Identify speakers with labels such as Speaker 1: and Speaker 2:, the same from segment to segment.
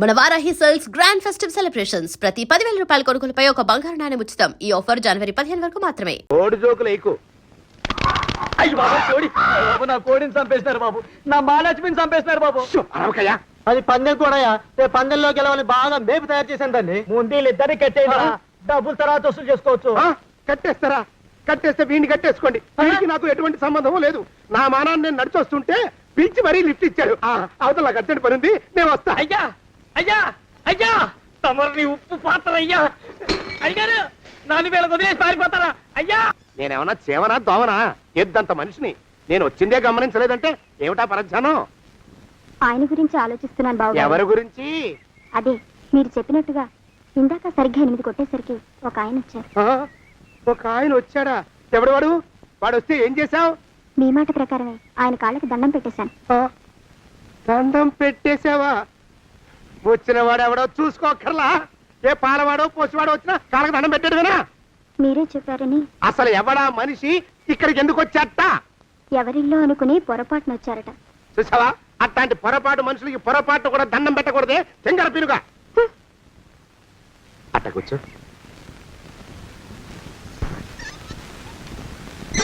Speaker 1: మన Varahi sales grand festive celebrations. ప్రతి పదివేల రూపాయల కొనుగోలుపై ఒక బంగారు నాణెం ఉచితం. ఈ ఆఫర్ జనవరి పదిహేను వరకు మాత్రమే.
Speaker 2: ఓడి జోకులు ఎక్కువ
Speaker 3: అయ్యి బాబు కోడి. బాబు నా కోడిని చంపేసినారు బాబు. నా మహాలక్ష్మిని చంపేసినారు బాబు. అది పందెం కూడా రేపు పందెంలో గెలవని బాగా మేపు తయారు చేశాను దాన్ని ముందు కట్టేయరా డబ్బులు తర్వాత వసూలు చేసుకోవచ్చు.
Speaker 2: ఆ, కట్టేస్తారా? కట్టేస్తే వీడిని కట్టేసుకోండి. వీడికి నాకు ఎటువంటి సంబంధం లేదు. నా మానాన్ని నేను నడిచొస్తుంటే పిలిచి మరీ లిఫ్ట్ ఇచ్చాడు. ఆ, అవతల నాకు అర్జెంట్ పని ఉంది నేను వస్తా.
Speaker 3: అయ్యా! అయ్యా అయ్యా! తమరిని ఉప్పు పాత్ర అయ్యా! అయ్యారు నాలుగు వేల వదిలేసి పారిపోతారా? అయ్యా!
Speaker 2: నేనేమన్నా చేవనా దోవనా? ఎద్దంత మనిషిని. నేను వచ్చిందే గమనించలేదంటే ఏమిటా పరధ్యానం?
Speaker 4: ఆయన గురించి ఆలోచిస్తున్నాను బాబు.
Speaker 2: ఎవరి గురించి?
Speaker 4: అదే మీరు చెప్పినట్టుగా ఇందాక సరిగ్గా ఎనిమిది కొట్టేసరికి ఒక ఆయన వచ్చారు.
Speaker 2: ఆ, ఒక ఆయన వచ్చాడా? ఎవడు వాడు? వాడు వస్తే ఏం చేశావు?
Speaker 4: మీ మాట ప్రకారమే ఆయన కాళ్ళకి దండం పెట్టేశాను.
Speaker 2: దండం పెట్టేశావా? వచ్చిన వాడు ఎవడో చూసుకోకర్లా ఏ పాలవాడో పోసివాడో వచ్చినా కాళ్ళకి దండం పెట్టాడువేనా
Speaker 4: మీరే చెప్పారని.
Speaker 2: అసలు ఎవడా మనిషి ఇక్కడికి ఎందుకు వచ్చాట
Speaker 4: ఎవరిల్లో అనుకుని పొరపాటున వచ్చారట.
Speaker 2: చూసావా? అట్లాంటి పొరపాటు మనుషులకి పొరపాటు కూడా దండం పెట్టకూడదే. తెంగర పినుగా. అట్ట కూర్చో.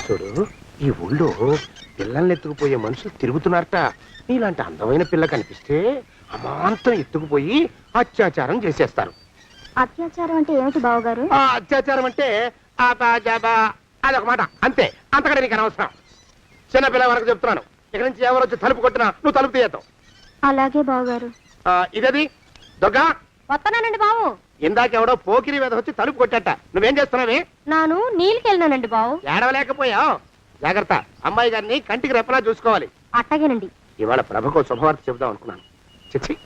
Speaker 2: చూడు ఈ ఊళ్ళో పిల్లల్ని ఎత్తుకుపోయే మనుషులు తిరుగుతున్నారట. నీలాంటి అందమైన పిల్ల కనిపిస్తే అమాంతం ఎత్తుకుపోయి అత్యాచారం చేసేస్తారు.
Speaker 4: అత్యాచారం అంటే ఏమిటి బావగారు?
Speaker 2: ఆ అత్యాచారం అంటే అదొక మాట. అంతే. అంతకంటే నీకు అనవసరం. చిన్నపిల్ల వరకు చెప్తున్నాను. ఇక్కడి నుంచి ఎవరు వచ్చి తలుపు కొట్టినా నువ్వు తలుపు తీయతావు
Speaker 4: అలాగే బావగారు.
Speaker 2: ఇదది? దొగ్గ?
Speaker 4: వస్తున్నానండి బావు.
Speaker 2: ఇందాక ఎవడో పోకిరి మీద వచ్చి తలుపు కొట్టట. నువ్వేం చేస్తున్నావే?
Speaker 4: నాను నీళ్ళకెళ్ళినానండి బావు.
Speaker 2: ఏడవలేకపోయావు. జాగ్రత్త. అమ్మాయి గారిని కంటికి రెప్పలా చూసుకోవాలి.
Speaker 4: అట్టగేనండి.
Speaker 2: ఇవాళ ప్రభకు శుభవార్త చెబుదాం అనుకున్నాను. చిచ్చి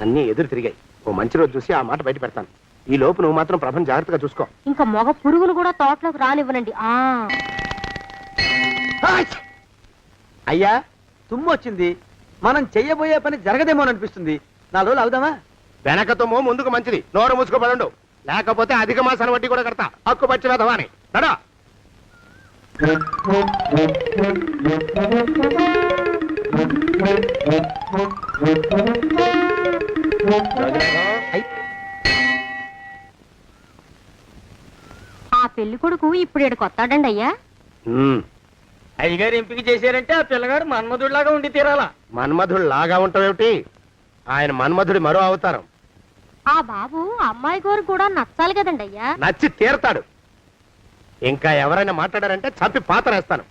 Speaker 2: అన్నీ ఎదురు తిరిగాయి. ఓ మంచి రోజు చూసి ఆ మాట బయట పెడతాను. ఈ లోపు నువ్వు మాత్రం ప్రభను జాగ్రత్తగా చూసుకో.
Speaker 4: ఇంకా మగ పురుగులు కూడా తోటలోకి రానివ్వనండి. ఆ.
Speaker 3: అయ్యా తుమ్ము వచ్చింది. మనం చెయ్యబోయే పని జరగదేమో అనిపిస్తుంది. నాలుగు రోజులు అవుదామా?
Speaker 2: వెనకతోమో ముందుకు మంచిది. నోరు మూసుకోబడండు లేకపోతే అధిక మాసాల వడ్డీ కూడా కడతా. హక్కు పచ్చి వెధవాని. నడా.
Speaker 4: ఆ పెళ్ళి కొడుకు ఇప్పుడు ఇక్కడ కొత్తాడండి అయ్యా?
Speaker 3: అయ్యగారు ఎంపిక చేశారంటే ఆ పిల్లగాడు మన్మధుడిలాగా ఉండి తీరాలా.
Speaker 2: మన్మధుడు లాగా ఉంటావేమిటి? ఆయన మన్మధుడి మరో అవతారం.
Speaker 4: ఆ బాబు అమ్మాయి గారు కూడా నచ్చాలి కదండి అయ్యా?
Speaker 2: నచ్చి తీరతాడు. ఇంకా ఎవరైనా మాట్లాడారంటే చంపి పాతరేస్తాను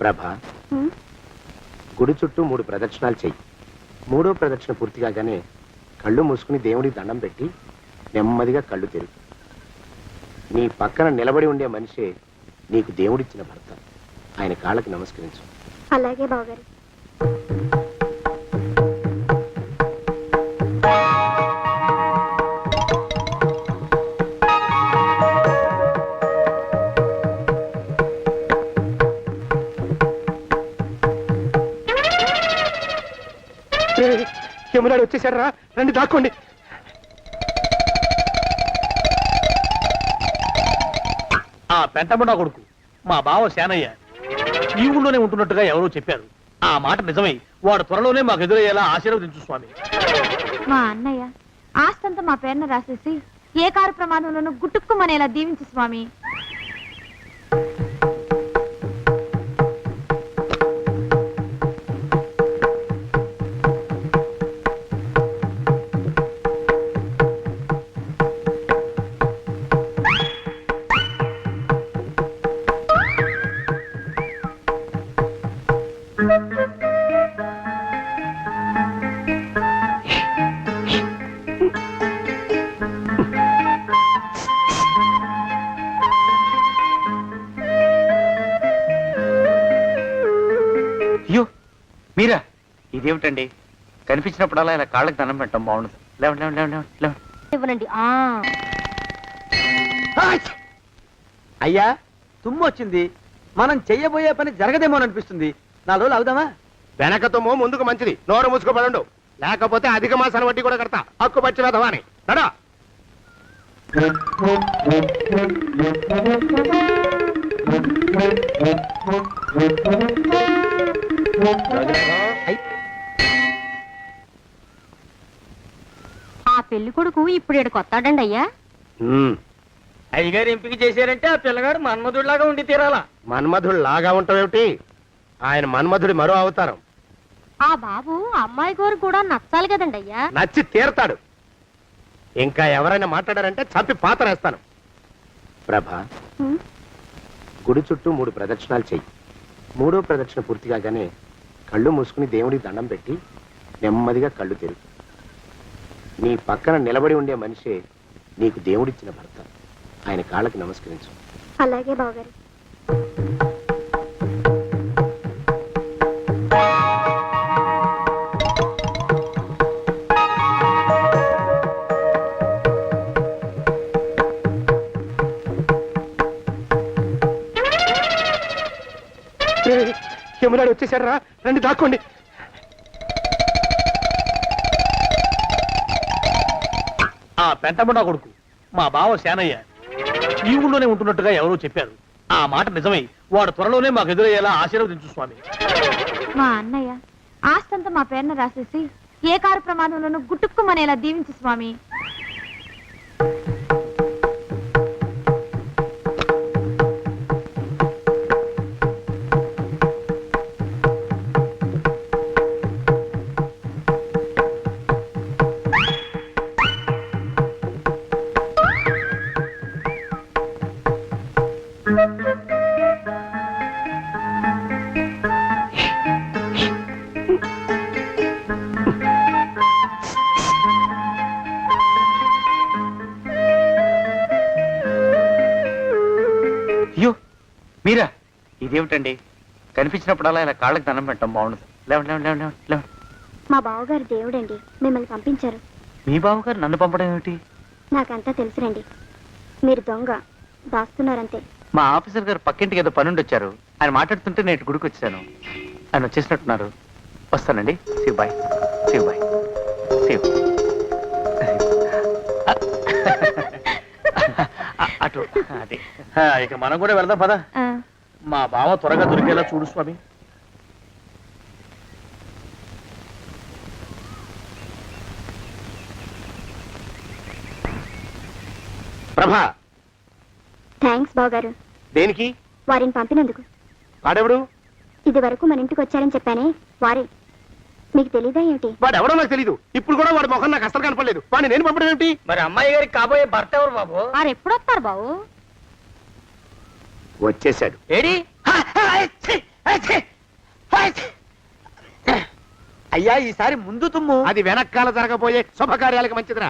Speaker 2: ప్రభ? గుడి చుట్టూ మూడు ప్రదక్షిణాలు చెయ్యి. మూడో ప్రదక్షిణ పూర్తి కాగానే కళ్ళు మూసుకుని దేవుడికి దండం పెట్టి నెమ్మదిగా కళ్ళు తెరుగు నీ పక్కన నిలబడి ఉండే మనిషే నీకు దేవుడిచ్చిన భర్త. ఆయన కాళ్ళకి నమస్కరించు.
Speaker 4: అలాగే బావగారు.
Speaker 2: యమునాడు వచ్చేసాడు రా రండి దాక్కోండి.
Speaker 5: ఆ పెంటముడా కొడుకు మా బావ శానయ్య ఈ ఊళ్ళోనే ఉంటున్నట్టుగా ఎవరో చెప్పారు. ఆ మాట నిజమై వాడు త్వరలోనే మాకు ఎదురయ్యేలా ఆశీర్వదించు స్వామి.
Speaker 4: మా అన్నయ్య ఆస్తంతా మా పేరున రాసేసి ఏ కారు ప్రమాదంలోనూ గుట్టుక్కుమనేలా దీవించు స్వామి.
Speaker 6: ఇదేమిటండి? కనిపించినప్పుడల్లా ఇలా కాళ్ళకి దండం పెట్టడం బాగుండదు. లేవండి లేవండి లేవండి లేవండి లేవండి.
Speaker 4: ఇవ్వనండి. ఆ.
Speaker 3: అయ్యా తుమ్ము వచ్చింది. మనం చెయ్యబోయే పని జరగదేమో అనిపిస్తుంది. నాలుగు రోజులు అవుదామా
Speaker 2: వెనకతోమో ముందుకు మంచిది. నోరు మూసుకోబడండు. లేకపోతే అధిక మాసాల వడ్డీ కూడా కడతా. హక్కు పచ్చి వెధవాని. నడా.
Speaker 4: పెళ్ళి కొడుకు ఇప్పుడు ఇక్కడికి వస్తాడండి అయ్యా.
Speaker 3: అయ్యగారు ఎంపిక చేశారంటే ఆ పిల్లగాడు మన్మధుడిలాగా ఉండి తీరాలా?
Speaker 2: మన్మధుడు లాగా ఉంటావేమిటి? ఆయన మన్మధుడి మరో అవతారం.
Speaker 4: ఆ బాబు అమ్మాయి గారు కూడా నచ్చాలి కదండి అయ్యా.
Speaker 2: నచ్చి తీరతాడు. ఇంకా ఎవరైనా మాట్లాడారంటే చంపి పాతరేస్తాను ప్రభ గుడి చుట్టూ మూడు ప్రదక్షిణాలు చెయ్యి. మూడో ప్రదక్షిణ పూర్తి కాగానే కళ్ళు మూసుకుని దేవుడికి దండం పెట్టి నెమ్మదిగా కళ్ళు తెరుగు నీ పక్కన నిలబడి ఉండే మనిషే నీకు దేవుడిచ్చిన భర్త. ఆయన కాళ్ళకి నమస్కరించు.
Speaker 4: అలాగే బావగారు.
Speaker 2: యమునాడు వచ్చేసాడు రా రండి దాక్కోండి.
Speaker 5: ఆ పెంటముడా కొడుకు మా బావ శానయ్య ఈ ఊళ్ళోనే ఉంటున్నట్టుగా ఎవరో చెప్పారు. ఆ మాట నిజమై వాడు త్వరలోనే మాకు ఎదురయ్యేలా ఆశీర్వదించు స్వామి.
Speaker 4: మా అన్నయ్య ఆస్తంతా మా పేరున రాసేసి ఏ కారు ప్రమాదంలోనూ గుట్టుక్కుమనేలా దీవించు స్వామి.
Speaker 6: మీరా? ఇదేమిటండి? కనిపించినప్పుడల్లా ఇలా కాళ్ళకి దండం పెట్టడం బాగుండదు. లేవండి లేవండి లేవండి లేవండి లేవండి.
Speaker 7: మా బావగారు దేవుడండి. మిమ్మల్ని పంపించారు.
Speaker 6: మీ బావగారు నన్ను పంపడం ఏమిటి?
Speaker 7: నాకంతా తెలుసురండి. మీరు దొంగ దాస్తున్నారంతే.
Speaker 6: మా ఆఫీసర్ గారు పక్కింటికి ఏదో పనుండి వచ్చారు ఆయన మాట్లాడుతుంటే నేను గుడికి వచ్చాను. ఆయన వచ్చేసినట్టున్నారు. వస్తానండి. శివ్ బాయ్ శివ్ బాయ్ శివ్ అటు. అదే.
Speaker 5: ఆ, ఇక మనం కూడా వెళ్దాం పద.
Speaker 4: ఆ,
Speaker 5: మా బావ త్వరగా దొరికేలా చూడు స్వామి.
Speaker 2: ప్రభా
Speaker 7: థ్యాంక్స్ బావగారు.
Speaker 2: దేనికి?
Speaker 7: వారిని పంపినందుకు.
Speaker 2: వాడెవడు?
Speaker 7: ఇది వరకు మన ఇంటికి వచ్చారని చెప్పానే వారే. మీకు తెలీదా ఏమిటి?
Speaker 2: వాడు ఎవడో నాకు తెలీదు. ఇప్పుడు కూడా వాడి ముఖం నాకు అసలు కనపడలేదు. వాడిని నేను పంపడం ఏమిటి
Speaker 3: మరి అమ్మాయి గారికి కాబోయే భర్త ఎవరు బాబు?
Speaker 4: వారు ఎప్పుడు వస్తారు బాబు?
Speaker 2: వచ్చేసాడు
Speaker 3: ఏడి? అయ్యా ఈసారి ముందు తుమ్ము.
Speaker 2: అది వెనకాల జరగబోయే శుభకార్యాలకు మంచిదిరా.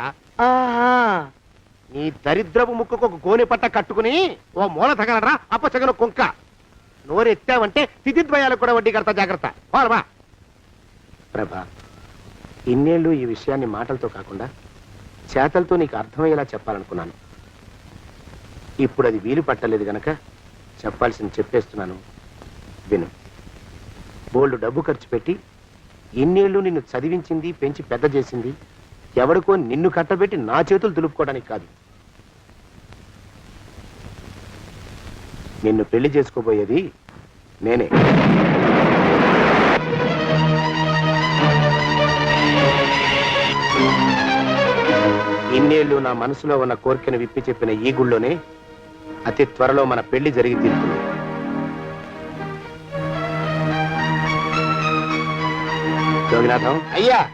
Speaker 2: నీ దరిద్రపు ముక్కుకు ఒక గోనె పట్ట కట్టుకుని ఓ మూల తగలరా అప్పచగన కుంక. నోరెత్తావంటే తిథిద్వయాలకు కూడా వడ్డీ కడతా జాగ్రత్త. పోలమా ప్రభా ఇన్నేళ్ళు ఈ విషయాన్ని మాటలతో కాకుండా చేతలతో నీకు అర్థమయ్యేలా చెప్పాలనుకున్నాను. ఇప్పుడు అది వీలు పట్టలేదు గనక చెప్పాల్సింది చెప్పేస్తున్నాను. విను. బోల్డ్ డబ్బు ఖర్చు పెట్టి ఇన్నేళ్ళు నిన్ను చదివించింది పెంచి పెద్ద చేసింది ఎవడికో నిన్ను కట్టబెట్టి నా చేతులు దులుపుకోవడానికి కాదు. నిన్ను పెళ్ళి చేసుకోబోయేది నేనే. ఇన్నేళ్ళు నా మనసులో ఉన్న కోరికను విప్పి చెప్పిన ఈ గుళ్ళోనే అతి త్వరలో మన పెళ్ళి జరిగి తీరుతుంది. జోగినాథం? అయ్యా!